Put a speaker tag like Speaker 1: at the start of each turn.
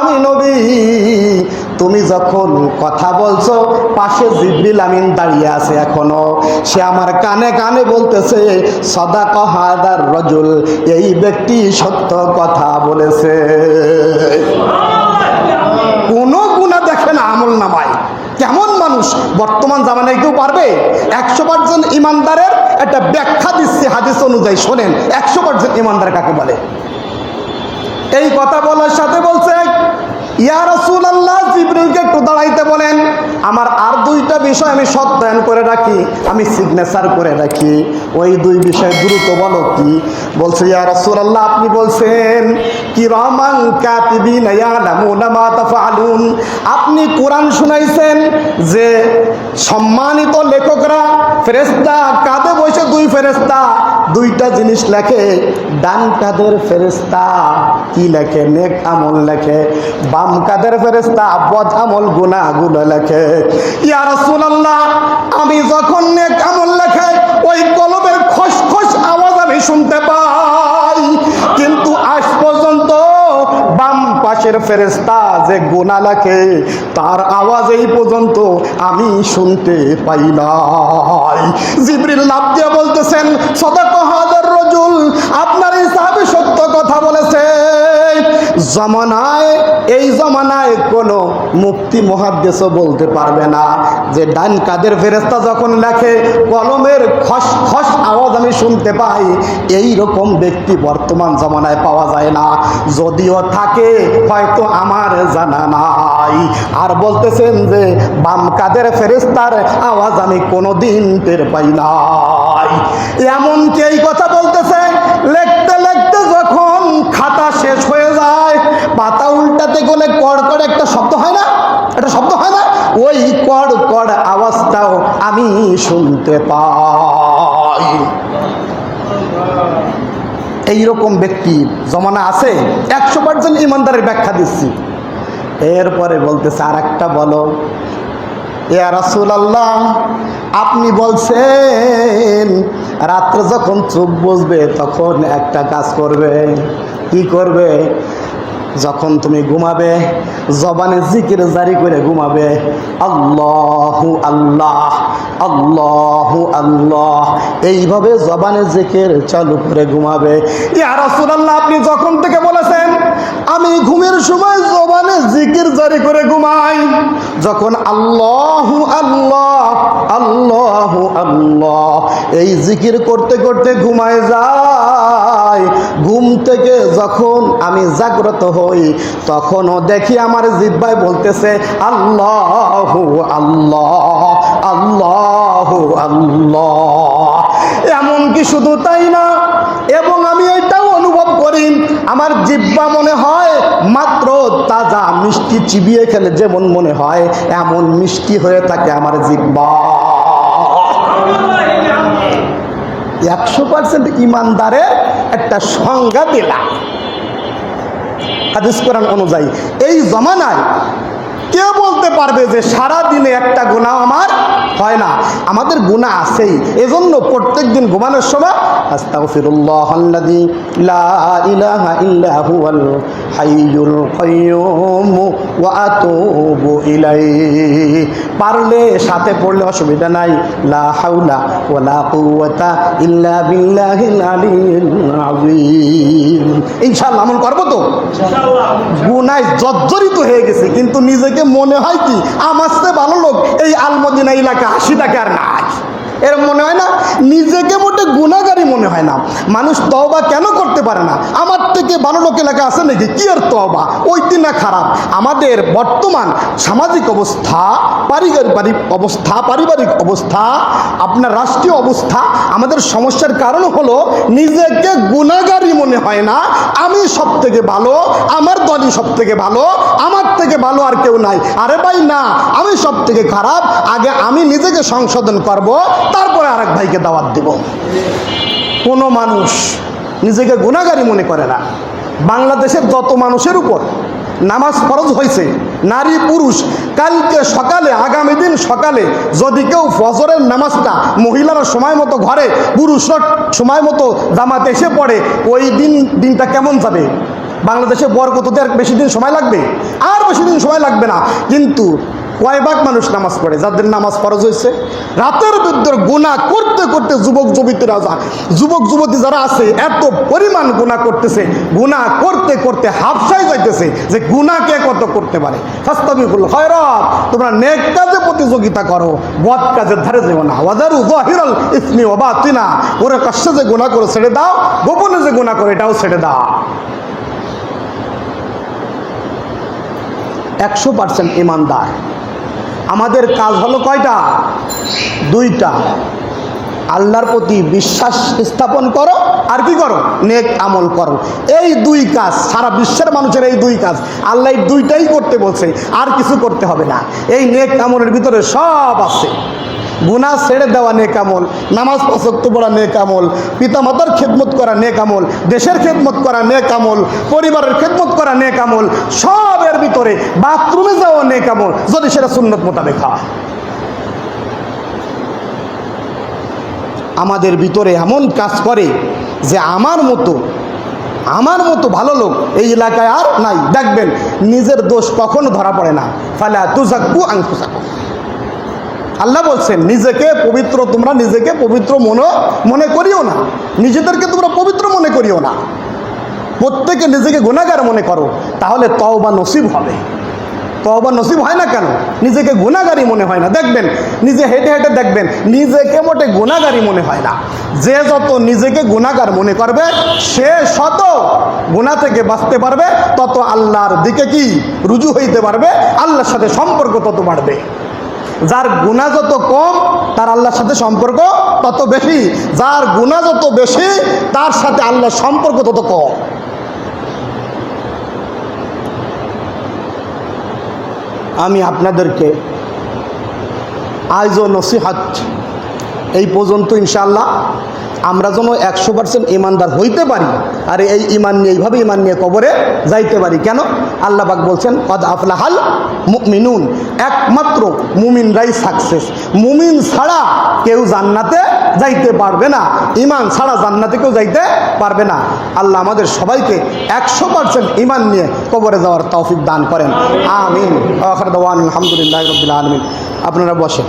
Speaker 1: আমি নবী, তুমি যখন কথা বলছো, পাশে জিব্রিল আমিন দাঁড়িয়ে আছে এখনও। সে আমার কানে কানে বলতেছে সদা কহাদার রজুল, এই ব্যক্তি সত্য কথা বলেছে। কোনো গুণা দেখে না আমল নামায়। কেমন মানুষ, বর্তমান জামানায় কেউ পারবে? একশো পার্সেন্ট ইমানদারের একটা ব্যাখ্যা দিচ্ছে হাদিস অনুযায়ী, শোনেন, একশো পার্সেন্ট ইমানদার কাকে বলে? এই কথা বলার সাথে বলছে ইয়া রসুল আল্লাহ জিব্রিলকে একটু দাঁড়াইতে বলেন। আমার আর দুইটা বিষয় আমি সত্যায়ন করে রাখি, আমি সিগনেচার করে রাখি। ওই দুই বিষয় দ্রুত বলো কি? বলছে, ইয়া রসুল আল্লাহ আপনি বলছেন কি রহমান কাতিবিন ইয়ালামুনা মা তাফআলুন। আপনি কোরআন শুনাইছেন যে সম্মানিত লেখকরা ফেরেশতা কাঁধে বসে দুই ফেরেশতা দুইটা জিনিস লেখে, ডান কাদের ফেরেশতা কি লেখে? নেক আমল লেখে, বাম কাদের ফেরেশতা বদ আমল গুনাহগুলো লেখে। ইয়া রাসূলুল্লাহ, আমি যখন নেক আমল লেখে ওই কলমের খসখস আওয়াজ আমি শুনতে পাই। পাশের ফেরেস্তা যে গোনা লাখে তার আওয়াজ এই পর্যন্ত আমি শুনতে পাই নাই। জিবরিল লাভ দিয়ে বলতেছেন, সদক হাজার রজুল, আপনার এই সাহাবি সত্য কথা বলেছে। জমানায় এই জমানায় কোনো মুক্তি মহাদ্দেশও বলতে পারবে না যে ডান কাদের ফেরেস্তা যখন লেখে, কলমের খস খস আওয়াজ আমি শুনতে পাই। এই রকম ব্যক্তি বর্তমান জমানায় পাওয়া যায় না। যদিও থাকে, হয়তো আমার জানা নাই। আর বলতেছেন যে বাম কাদের ফেরেস্তার আওয়াজ আমি কোনোদিন টের পাই নাই। এমনকি এই কথা বলতেছে লিখতে লিখতে যখন খাতা শেষ হয়ে যায় পাতা উল্টাতে গেলে কড় করে একটা শব্দ হয় না একটা শব্দ হয় না ওই কড় কড় আওয়াজটাও আমি শুনতে পাই। এইরকম ব্যক্তি জমানা আছে, একশো পার্সেন্ট ইমানদারের ব্যাখ্যা দিচ্ছি। এরপরে বলতেছে আর একটা বলো ইয়া রাসুল আল্লাহ আপনি বলছেন, রাত্রে যখন চোখ বসবে, তখন একটা কাজ করবে। কি করবে? যখন তুমি ঘুমাবে, জবানে জিকির জারি করে ঘুমাবে, আল্লাহু আল্লাহ আল্লাহু আল্লাহ, এইভাবে জবানে জিকির চালু করে ঘুমাবে। ইয়া রাসূলুল্লাহ, আপনি যখন থেকে বলেছেন, আমি ঘুমের সময় জবানে জিকির জারি করে ঘুমাই, যখন আল্লাহু আল্লাহ আল্লাহু আল্লাহ, এই জিকির করতে করতে ঘুমায় যায়। ঘুম থেকে যখন আমি জাগ্রত হই তখনও দেখি আমার জিব্বায় বলতেছে, আল্লাহু আল্লাহ আল্লাহু আল্লাহ। এমনকি শুধু তাই না? এবং আমি এটাও অনুভব করি, আমার জিব্বা মনে হয় মাত্র তাজা মিষ্টি চিবিয়ে খেলে যেমন মনে হয়, এমন মিষ্টি হয়ে থাকে আমার জিব্বা। একশো পার্সেন্ট ইমানদারের একটা সংজ্ঞা দিলাম। হাদিস কোরআন অনুযায়ী। এই জমানায় কে বলতে পারবে যে সারা দিনে একটা গুণা আমার হয় না? আমাদের গুণা আছেই। এজন্য প্রত্যেক দিন ঘুমানোর সময় আস্তাগফিরুল্লাহ আল্লাযী লা ইলাহা ইল্লা হুয়াল হাইয়ুল কাইয়্যুম ওয়া আতুবু ইলাইহি। পারলে সাথে পড়লে অসুবিধা নাই। লা হাওলা ওয়ালা কুওয়াতা ইল্লা বিল্লাহিল আলিয়্যিল আযীম। ইনশাআল্লাহ আমল করব তো? গুনায় জর্জরিত হয়ে গেছে কিন্তু নিজেকে মনে হয় কি আমার চেয়ে ভালো লোক এই আলমদিনা এলাকা টাকা আর নাই। এরম মনে হয় না? নিজেকে মোটে গুণাগারী মনে হয় না। মানুষ তওবা কেন করতে পারে না? আমার থেকে ভালো লোক এলাকা আছে নাকি? কি আর তওবা? ওই দিন না খারাপ। আমাদের বর্তমান সামাজিক অবস্থা, পারিবারিক অবস্থা পারিবারিক অবস্থা, আপনার রাষ্ট্রীয় অবস্থা, আমাদের সমস্যার কারণ হলো নিজেকে গুণাগারী মনে হয় না। আমি সব থেকে ভালো, আমার দলই সব থেকে ভালো, আমার থেকে ভালো আর কেউ নাই। আরে ভাই, না, আমি সব থেকে খারাপ। আগে আমি নিজেকে সংশোধন করব তারপরে আরেক ভাইকে দাওয়াত দেব। কোনো মানুষ নিজেকে গুণাগারী মনে করে না। বাংলাদেশের যত মানুষের উপর নামাজ ফরজ হয়েছে, নারী, পুরুষ, কালকে সকালে, আগামী দিন সকালে যদি কেউ ফজরের নামাজটা মহিলারা সময় মতো ঘরে, পুরুষরা সময় মতো জামাতে এসে পড়ে, ওই দিন, দিনটা কেমন যাবে? বাংলাদেশে বরকততে আর বেশি দিন সময় লাগবে? আর বেশি দিন সময় লাগবে না। কিন্তু কয় ভাগ মানুষ নামাজ পড়ে, যাদের নামাজ ফরজ হয়েছে। রাতের ভিতর গুণা করতে করতে যুবক, যুবতীরা যুবক, যুবতী যারা আছে, এত পরিমাণ গুণা করতেছে। গুণা করতে করতে হাফসাই যাইতেছে যে গুণা কে কত করতে পারে। তোমরা নেক কাজে প্রতিযোগিতা করো, বদ কাজের ধারে যেও না। ওয়াদারু জাহিরাল ইসমি ওয়া বাতিনা, ওরে কষ্টে যে গুণা করে ছেড়ে দাও, গোপনে যে গুণা করে এটাও ছেড়ে দাও। একশো পার্সেন্ট ইমানদার। আমাদের কাজ হলো কয়টা? দুইটা। আল্লাহর প্রতি বিশ্বাস স্থাপন করো আর কি করো? নেক আমল করো। এই দুই কাজ, সারা বিশ্বের মানুষের এই দুই কাজ, আল্লাহ দুইটাই করতে বলছে, আর কিছু করতে হবে না। এই নেক আমলের ভিতরে সব আছে। গুনাহ ছেড়ে দেওয়া নেক আমল, নামাজ পছন্দ পড়া নেক আমল, পিতামাতার খেদমত করা নেক আমল, দেশের খেদমত করা নেক আমল, পরিবারের খেদমত করা নেক আমল, সব ভিতরে বাথরুমে যাওয়া নেক আমল, যদি সেটা সুন্নত মোতাবেক হয়। আমাদের ভিতরে এমন কাজ করে যে আমার মতো আমার মতো ভালো লোক এই এলাকায় আর নাই। দেখবেন, নিজের দোষ কখনো ধরা পড়ে না। ফালা তুজাক্কু আংকুসাকু আল্লাহ বলছেন, নিজেকে পবিত্র, তোমরা নিজেকে পবিত্র মনে মনে করিও না। নিজেদেরকে তোমরা পবিত্র মনে করিও না। প্রত্যেকে নিজেকে গুণাগার মনে করো, তাহলে তওবা নসিব হবে। তওবা নসিব হয় না কেন? নিজেকে গুণাগারই মনে হয় না। দেখবেন, নিজে হেঁটে হেঁটে দেখবেন, নিজেকে মোটে গুণাগারই মনে হয় না। যে যত নিজেকে গুণাগার মনে করবে, সে শত গুণা থেকে বাঁচতে পারবে, তত আল্লাহর দিকে কি রুজু হইতে পারবে? আল্লাহর সাথে সম্পর্ক তত বাড়বে। যার গুণা যত কম, তার আল্লাহর সাথে সম্পর্ক তত বেশি। যার গুণা যত বেশি, তার সাথে আল্লাহর সম্পর্ক তত কম। আমি আপনাদেরকে আজও নসিহাত। এই পর্যন্ত ইনশাল্লাহ আমরা যেন একশো পার্সেন্ট ইমানদার হইতে পারি আর এই ইমান নিয়ে, এইভাবে ইমান নিয়ে কবরে যাইতে পারি। কেন? আল্লাহ পাক বলছেন, কদ আফলাহাল মুমিনুন। একমাত্র মুমিনরাই সাকসেস মুমিন ছাড়া কেউ জান্নাতে যাইতে পারবে না। ইমান ছাড়া জান্নাতে কেউ যাইতে পারবে না। আল্লাহ আমাদের সবাইকে একশো পার্সেন্ট ইমান নিয়ে কবরে যাওয়ার তৌফিক দান করেন। আমিন। আলহামদুলিল্লাহ রবিল আলমিন। আপনারা বসেন।